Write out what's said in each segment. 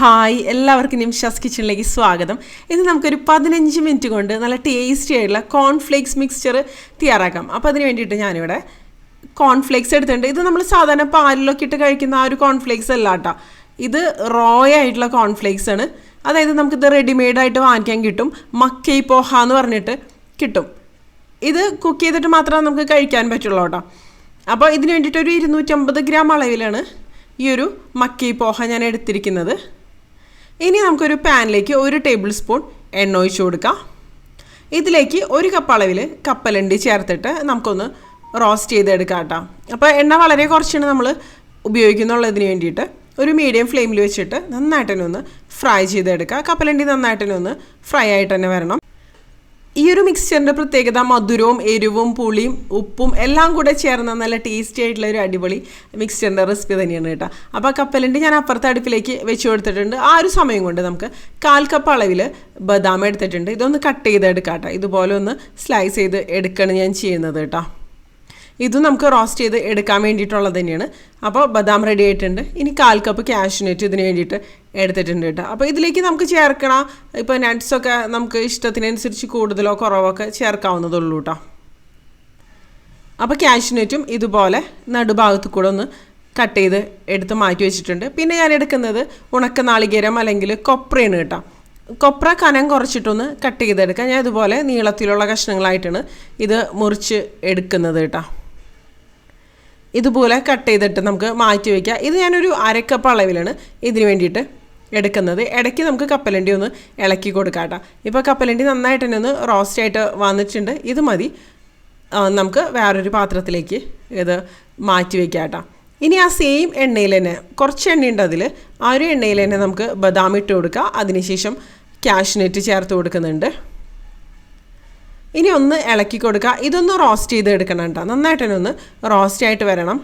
Hi എല്ലാവർക്കും നിംഷാസ് കിച്ചണിലേക്ക് സ്വാഗതം. ഇന്ന് നമുക്കൊരു പതിനഞ്ച് മിനിറ്റ് കൊണ്ട് നല്ല ടേസ്റ്റി ആയിട്ടുള്ള കോൺഫ്ലേക്സ് മിക്സ്ചർ തയ്യാറാക്കാം. അപ്പോൾ അതിന് വേണ്ടിയിട്ട് ഞാനിവിടെ കോൺഫ്ലേക്സ് എടുത്തിട്ടുണ്ട്. ഇത് നമ്മൾ സാധാരണ പാലിലൊക്കെ ഇട്ട് കഴിക്കുന്ന ആ ഒരു കോൺഫ്ലേക്സ് അല്ല കേട്ടോ ഇത് റോ ആയിട്ടുള്ള കോൺഫ്ലേക്സ് ആണ്. അതായത് നമുക്കിത് റെഡിമെയ്ഡായിട്ട് വാങ്ങിക്കാൻ കിട്ടും. മക്കൈ പോഹ എന്ന് പറഞ്ഞിട്ട് കിട്ടും. ഇത് കുക്ക് ചെയ്തിട്ട് മാത്രമേ നമുക്ക് കഴിക്കാൻ പറ്റുള്ളൂ കേട്ടോ അപ്പോൾ ഇതിന് വേണ്ടിയിട്ട് ഒരു ഇരുന്നൂറ്റമ്പത് ഗ്രാം അളവിലാണ് ഈ ഒരു മക്കൈ പോഹ ഞാൻ എടുത്തിരിക്കുന്നത്. ഇനി നമുക്കൊരു പാനിലേക്ക് ഒരു ടേബിൾ സ്പൂൺ എണ്ണ ഒഴിച്ച് കൊടുക്കാം. ഇതിലേക്ക് ഒരു കപ്പ് അളവിൽ കപ്പലണ്ടി ചേർത്തിട്ട് നമുക്കൊന്ന് റോസ്റ്റ് ചെയ്തെടുക്കാം കേട്ടോ. അപ്പോൾ എണ്ണ വളരെ കുറച്ചാണ് നമ്മൾ ഉപയോഗിക്കുന്നുള്ളതിന് വേണ്ടിയിട്ട് ഒരു മീഡിയം ഫ്ലെയിമിൽ വെച്ചിട്ട് നന്നായിട്ട് തന്നെ ഒന്ന് ഫ്രൈ ചെയ്തെടുക്കുക കപ്പലണ്ടി നന്നായിട്ട് തന്നെ ഒന്ന് ഫ്രൈ ആയിട്ട് തന്നെ വരണം. ഈ ഒരു മിക്സ്ചറിന്റെ പ്രത്യേകത മധുരവും എരിവും പുളിയും ഉപ്പും എല്ലാം കൂടെ ചേർന്ന നല്ല ടേസ്റ്റി ആയിട്ടുള്ള ഒരു അടിപൊളി മിക്സ്ചറിന്റെ റെസിപ്പി തന്നെയാണ് കേട്ടോ. അപ്പോൾ കപ്പലിന്റെ ഞാൻ അപ്പുറത്തെ അടുപ്പിലേക്ക് വെച്ച് കൊടുത്തിട്ടുണ്ട്. ആ ഒരു സമയം കൊണ്ട് നമുക്ക് കാൽ കപ്പ് അളവിൽ ബദാം എടുത്തിട്ടുണ്ട്. ഇതൊന്ന് കട്ട് ചെയ്തെടുക്കാം കേട്ടോ ഇതുപോലെ ഒന്ന് സ്ലൈസ് ചെയ്ത് എടുക്കണം ഞാൻ ചെയ്യുന്നത് കേട്ടോ. ഇതും നമുക്ക് റോസ്റ്റ് ചെയ്ത് എടുക്കാൻ വേണ്ടിയിട്ടുള്ളത് തന്നെയാണ്. അപ്പോൾ ബദാം റെഡി ആയിട്ടുണ്ട്. ഇനി കാൽ കപ്പ് കാഷ്യൂനറ്റ് ഇതിന് വേണ്ടിയിട്ട് എടുത്തിട്ടുണ്ട് കേട്ടോ. അപ്പോൾ ഇതിലേക്ക് നമുക്ക് ചേർക്കണ ഇപ്പോൾ നട്ട്സൊക്കെ നമുക്ക് ഇഷ്ടത്തിനനുസരിച്ച് കൂടുതലോ കുറവോ ഒക്കെ ചേർക്കാവുന്നതുള്ളൂ കേട്ടോ. അപ്പോൾ കാഷ്യൂനറ്റും ഇതുപോലെ നടുഭാഗത്ത് കൂടെ ഒന്ന് കട്ട് ചെയ്ത് എടുത്ത് മാറ്റി വെച്ചിട്ടുണ്ട്. പിന്നെ ഞാൻ എടുക്കുന്നത് ഉണക്ക നാളികേരം അല്ലെങ്കിൽ കൊപ്രയാണ് കേട്ടോ. കൊപ്ര കനം കുറച്ചിട്ടൊന്ന് കട്ട് ചെയ്തെടുക്കാം. ഞാൻ ഇതുപോലെ നീളത്തിലുള്ള കഷ്ണങ്ങളായിട്ടാണ് ഇത് മുറിച്ച് എടുക്കുന്നത് കേട്ടോ. ഇതുപോലെ കട്ട് ചെയ്തിട്ട് നമുക്ക് മാറ്റി വയ്ക്കാം ഇത് ഞാനൊരു അരക്കപ്പ് അളവിലാണ് ഇതിന് വേണ്ടിയിട്ട് എടുക്കുന്നത്. ഇടയ്ക്ക് നമുക്ക് കപ്പലണ്ടി ഒന്ന് ഇളക്കി കൊടുക്കാം കേട്ടോ. ഇപ്പോൾ കപ്പലണ്ടി നന്നായിട്ട് തന്നെ ഒന്ന് റോസ്റ്റ് ആയിട്ട് വന്നിട്ടുണ്ട്. ഇത് മതി. നമുക്ക് വേറൊരു പാത്രത്തിലേക്ക് ഇത് മാറ്റി വയ്ക്കാം കേട്ടോ. ഇനി ആ സെയിം എണ്ണയിൽ തന്നെ കുറച്ച് എണ്ണയുണ്ട് അതിൽ ആ ഒരു എണ്ണയിൽ തന്നെ നമുക്ക് ബദാം ഇട്ട് കൊടുക്കുക അതിനുശേഷം ക്യാഷ്നെറ്റ് ചേർത്ത് കൊടുക്കുന്നുണ്ട്. ഇനി ഒന്ന് ഇളക്കി കൊടുക്കുക. ഇതൊന്ന് റോസ്റ്റ് ചെയ്ത് എടുക്കണം കേട്ടോ. നന്നായിട്ട് തന്നെ ഒന്ന് റോസ്റ്റ് ആയിട്ട് വരണം.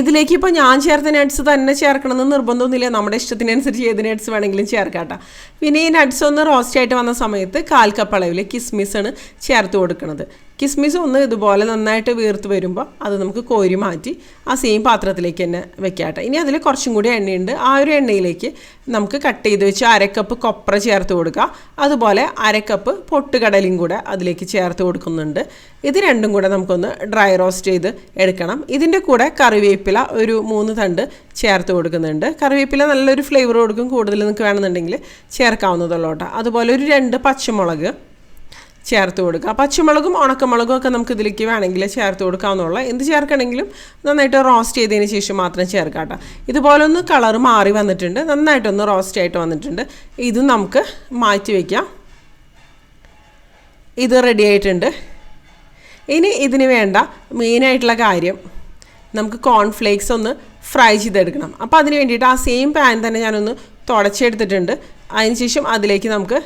ഇതിലേക്ക് ഇപ്പോൾ ഞാൻ ചേർത്ത നട്ട്സ് തന്നെ ചേർക്കണമെന്ന് നിർബന്ധമൊന്നുമില്ല. നമ്മുടെ ഇഷ്ടത്തിനനുസരിച്ച് ഏത് നട്ട്സ് വേണമെങ്കിലും ചേർക്കാം കേട്ടോ. പിന്നെ ഈ നട്ട്സ് ഒന്ന് റോസ്റ്റ് ആയിട്ട് വന്ന സമയത്ത് കാൽ കപ്പ് അളവിൽ കിസ്മിസ് ആണ് ചേർത്ത് കൊടുക്കുന്നത് കിസ്മിസ് ഒന്ന് ഇതുപോലെ നന്നായിട്ട് വീർത്ത് വരുമ്പോൾ അത് നമുക്ക് കോരി മാറ്റി ആ സെയിം പാത്രത്തിലേക്ക് തന്നെ വെക്കാട്ടെ ഇനി അതിൽ കുറച്ചും കൂടി എണ്ണയുണ്ട്. ആ ഒരു എണ്ണയിലേക്ക് നമുക്ക് കട്ട് ചെയ്ത് വെച്ച് അരക്കപ്പ് കൊപ്ര ചേർത്ത് കൊടുക്കുക അതുപോലെ അരക്കപ്പ് പൊട്ടുകടലും കൂടെ അതിലേക്ക് ചേർത്ത് കൊടുക്കുന്നുണ്ട്. ഇത് രണ്ടും കൂടെ നമുക്കൊന്ന് ഡ്രൈ റോസ്റ്റ് ചെയ്ത് എടുക്കണം. ഇതിന്റെ കൂടെ കറിവേപ്പില ഒരു മൂന്ന് തണ്ട് ചേർത്ത് കൊടുക്കുന്നുണ്ട്. കറിവേപ്പില നല്ലൊരു ഫ്ലേവർ കൊടുക്കും. കൂടുതൽ നിങ്ങൾക്ക് വേണമെന്നുണ്ടെങ്കിൽ ചേർക്കാവുന്നതുള്ളൂ കേട്ടോ. അതുപോലെ ഒരു രണ്ട് പച്ചമുളക് ചേർത്ത് കൊടുക്കുക. പച്ചമുളകും ഉണക്കമുളകും ഒക്കെ നമുക്ക് ഇതിലേക്ക് വേണമെങ്കിൽ ചേർത്ത് കൊടുക്കാമെന്നുള്ള എന്ത് ചേർക്കണമെങ്കിലും നന്നായിട്ട് റോസ്റ്റ് ചെയ്തതിന് ശേഷം മാത്രം ചേർക്കാം കേട്ടോ. ഇതുപോലെ ഒന്ന് കളർ മാറി വന്നിട്ടുണ്ട്. നന്നായിട്ടൊന്ന് റോസ്റ്റ് ആയിട്ട് വന്നിട്ടുണ്ട്. ഇത് നമുക്ക് മാറ്റി വയ്ക്കാം ഇത് റെഡി ആയിട്ടുണ്ട്. ഇനി ഇതിന് വേണ്ട മെയിനായിട്ടുള്ള കാര്യം നമുക്ക് കോൺഫ്ലേക്സ് ഒന്ന് ഫ്രൈ ചെയ്തെടുക്കണം. അപ്പോൾ അതിന് വേണ്ടിയിട്ട് ആ സെയിം പാൻ തന്നെ ഞാനൊന്ന് തുടച്ചെടുത്തിട്ടുണ്ട്. അതിനുശേഷം അതിലേക്ക് നമുക്ക്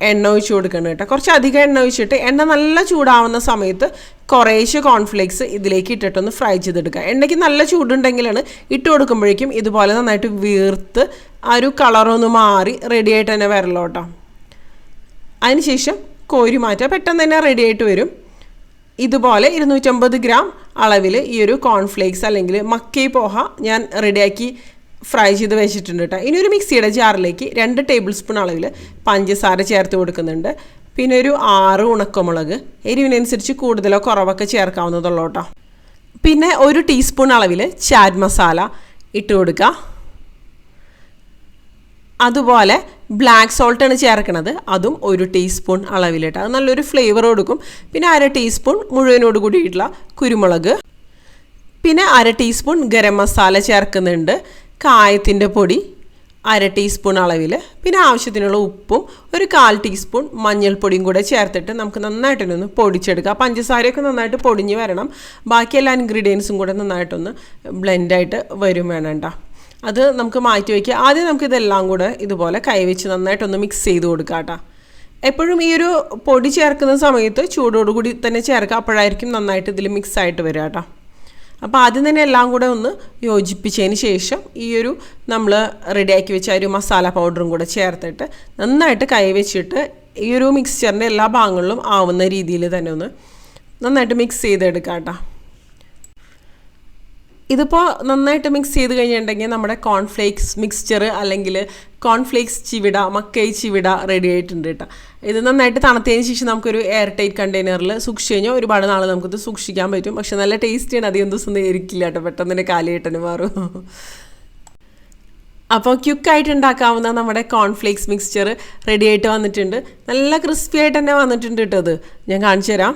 എണ്ണ ഒഴിച്ച് കൊടുക്കണം കേട്ടോ. കുറച്ച് അധികം എണ്ണ ഒഴിച്ചിട്ട് എണ്ണ നല്ല ചൂടാവുന്ന സമയത്ത് കുറേശ്ശെ കോൺഫ്ലേക്സ് ഇതിലേക്ക് ഇട്ടിട്ടൊന്ന് ഫ്രൈ ചെയ്തെടുക്കുക. എണ്ണയ്ക്ക് നല്ല ചൂടുണ്ടെങ്കിലാണ് ഇട്ട് കൊടുക്കുമ്പോഴേക്കും ഇതുപോലെ നന്നായിട്ട് വീർത്ത് ആ ഒരു കളറൊന്ന് മാറി റെഡി ആയിട്ട് തന്നെ വരല്ലോ കേട്ടോ. അതിനുശേഷം കോരി മാറ്റുക. പെട്ടെന്ന് തന്നെ റെഡി ആയിട്ട് വരും. ഇതുപോലെ ഇരുന്നൂറ്റമ്പത് ഗ്രാം അളവിൽ ഈ ഒരു കോൺഫ്ലേക്സ് അല്ലെങ്കിൽ മക്കൈ പോഹ ഞാൻ റെഡിയാക്കി ഫ്രൈ ചെയ്ത് വെച്ചിട്ടുണ്ട് കേട്ടോ. ഇനി ഒരു മിക്സിയുടെ ജാറിലേക്ക് രണ്ട് ടേബിൾ സ്പൂൺ അളവിൽ പഞ്ചസാര ചേർത്ത് കൊടുക്കുന്നുണ്ട്. പിന്നെ ഒരു ആറ് ഉണക്കമുളക് എരിവിനനുസരിച്ച് കൂടുതലോ കുറവൊക്കെ ചേർക്കാവുന്നതുള്ളൂ കേട്ടോ. പിന്നെ ഒരു ടീസ്പൂൺ അളവിൽ ചാറ്റ് മസാല ഇട്ട് കൊടുക്കുക. അതുപോലെ ബ്ലാക്ക് സോൾട്ടാണ് ചേർക്കുന്നത് അതും ഒരു ടീസ്പൂൺ അളവിലിട്ട് അത് നല്ലൊരു ഫ്ലേവർ കൊടുക്കും. പിന്നെ അര ടീസ്പൂൺ മുഴുവനോട് കൂടിയിട്ടുള്ള കുരുമുളക്. പിന്നെ അര ടീസ്പൂൺ ഗരം മസാല ചേർക്കുന്നുണ്ട്. കായത്തിന്റെ പൊടി അര ടീസ്പൂൺ അളവിൽ പിന്നെ ആവശ്യത്തിനുള്ള ഉപ്പും ഒരു കാൽ ടീസ്പൂൺ മഞ്ഞൾപ്പൊടിയും കൂടെ ചേർത്തിട്ട് നമുക്ക് നന്നായിട്ടൊന്ന് പൊടിച്ചെടുക്കാം. പഞ്ചസാരയൊക്കെ നന്നായിട്ട് പൊടിഞ്ഞ് വരണം. ബാക്കി എല്ലാ ഇൻഗ്രീഡിയൻസും കൂടെ നന്നായിട്ടൊന്ന് ബ്ലെൻഡായിട്ട് വരും വേണണ്ട അത് നമുക്ക് മാറ്റി വയ്ക്കുക ആദ്യം നമുക്ക് ഇതെല്ലാം കൂടെ ഇതുപോലെ കൈവച്ച് നന്നായിട്ടൊന്ന് മിക്സ് ചെയ്ത് കൊടുക്കാം കേട്ടോ എപ്പോഴും ഈ ഒരു പൊടി ചേർക്കുന്ന സമയത്ത് ചൂടോടുകൂടി തന്നെ ചേർക്കുക അപ്പോഴായിരിക്കും നന്നായിട്ട് ഇതിൽ മിക്സ് ആയിട്ട് വരിക കേട്ടോ അപ്പോൾ ആദ്യം തന്നെ എല്ലാം കൂടെ ഒന്ന് യോജിപ്പിച്ചതിന് ശേഷം ഈ ഒരു നമ്മൾ റെഡിയാക്കി വെച്ച ഒരു മസാല പൗഡറും കൂടെ ചേർത്തിട്ട് നന്നായിട്ട് കൈ വെച്ചിട്ട് ഈ ഒരു മിക്സ്ചറിന്റെ എല്ലാ ഭാഗങ്ങളിലും ആവുന്ന രീതിയിൽ തന്നെ ഒന്ന് നന്നായിട്ട് മിക്സ് ചെയ്തെടുക്കാം കേട്ടോ ഇതിപ്പോൾ നന്നായിട്ട് മിക്സ് ചെയ്ത് കഴിഞ്ഞിട്ടുണ്ടെങ്കിൽ നമ്മുടെ കോൺഫ്ലേക്സ് മിക്സ്ചർ അല്ലെങ്കിൽ കോൺഫ്ലേക്സ് ചിവിട മക്കൈ ചിവിട റെഡി ആയിട്ടുണ്ട് കേട്ടോ ഇത് നന്നായിട്ട് തണുത്തതിന് ശേഷം നമുക്കൊരു എയർ ടൈറ്റ് കണ്ടെയ്നറിൽ സൂക്ഷിച്ച് കഴിഞ്ഞാൽ ഒരുപാട് നാൾ നമുക്കിത് സൂക്ഷിക്കാൻ പറ്റും. പക്ഷെ നല്ല ടേസ്റ്റിയാണ് അധികം ദിവസം ഇരിക്കില്ല കേട്ടോ പെട്ടെന്ന് തന്നെ കാലിയേട്ടന് മാറും. അപ്പോൾ ക്യുക്കായിട്ട് ഉണ്ടാക്കാവുന്ന നമ്മുടെ കോൺഫ്ലേക്സ് മിക്സ്ചർ റെഡി ആയിട്ട് വന്നിട്ടുണ്ട്. നല്ല ക്രിസ്പി ആയിട്ട് തന്നെ വന്നിട്ടുണ്ട് കേട്ടോ അത് ഞാൻ കാണിച്ചു തരാം.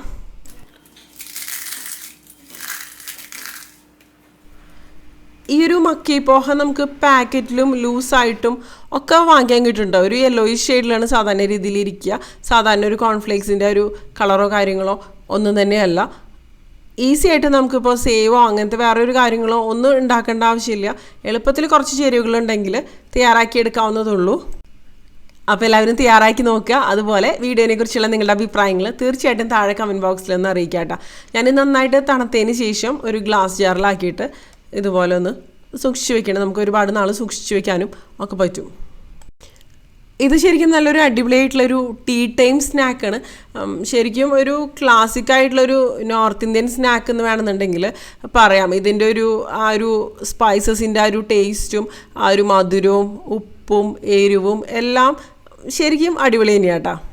ഈ ഒരു മക്കി പോഹ നമുക്ക് പാക്കറ്റിലും ലൂസായിട്ടും ഒക്കെ വാങ്ങിക്കാൻ കിട്ടുന്നുണ്ട്. ഒരു യെല്ലോയിഷ് ഷെയ്ഡിലാണ് സാധാരണ രീതിയിൽ ഇരിക്കുക. സാധാരണ ഒരു കോൺഫ്ലേക്സിന്റെ ഒരു കളറോ കാര്യങ്ങളോ ഒന്നും തന്നെയല്ല. ഈസി ആയിട്ട് നമുക്കിപ്പോൾ സേവോ അങ്ങനത്തെ വേറെ ഒരു കാര്യങ്ങളോ ഒന്നും ഉണ്ടാക്കേണ്ട ആവശ്യമില്ല. എളുപ്പത്തിൽ കുറച്ച് ചേരുവകളുണ്ടെങ്കിൽ തയ്യാറാക്കി എടുക്കാവുന്നതുള്ളൂ. അപ്പോൾ എല്ലാവരും തയ്യാറാക്കി നോക്കുക. അതുപോലെ വീഡിയോനെ കുറിച്ചുള്ള നിങ്ങളുടെ അഭിപ്രായങ്ങൾ തീർച്ചയായിട്ടും താഴെ കമന്റ് ബോക്സിൽ ഒന്ന് അറിയിക്കാം കേട്ടോ ഞാൻ നന്നായിട്ട് തണുത്തതിന് ശേഷം ഒരു ഗ്ലാസ് ജാറിലാക്കിയിട്ട് ഇതുപോലെ ഒന്ന് സൂക്ഷിച്ച് വെക്കണം. നമുക്ക് ഒരുപാട് നാൾ സൂക്ഷിച്ച് വെക്കാനും ഒക്കെ പറ്റും. ഇത് ശരിക്കും നല്ലൊരു അടിപൊളിയായിട്ടുള്ളൊരു ടീ ടൈം സ്നാക്കാണ് ശരിക്കും ഒരു ക്ലാസിക് ആയിട്ടുള്ളൊരു നോർത്ത് ഇന്ത്യൻ സ്നാക്ക് എന്ന് വേണമെന്നുണ്ടെങ്കിൽ പറയാം. ഇതിന്റെ ഒരു ആ ഒരു സ്പൈസസിന്റെ ആ ഒരു ടേസ്റ്റും ആ ഒരു മധുരവും ഉപ്പും എരിവും എല്ലാം ശരിക്കും അടിപൊളി തന്നെയാട്ടോ.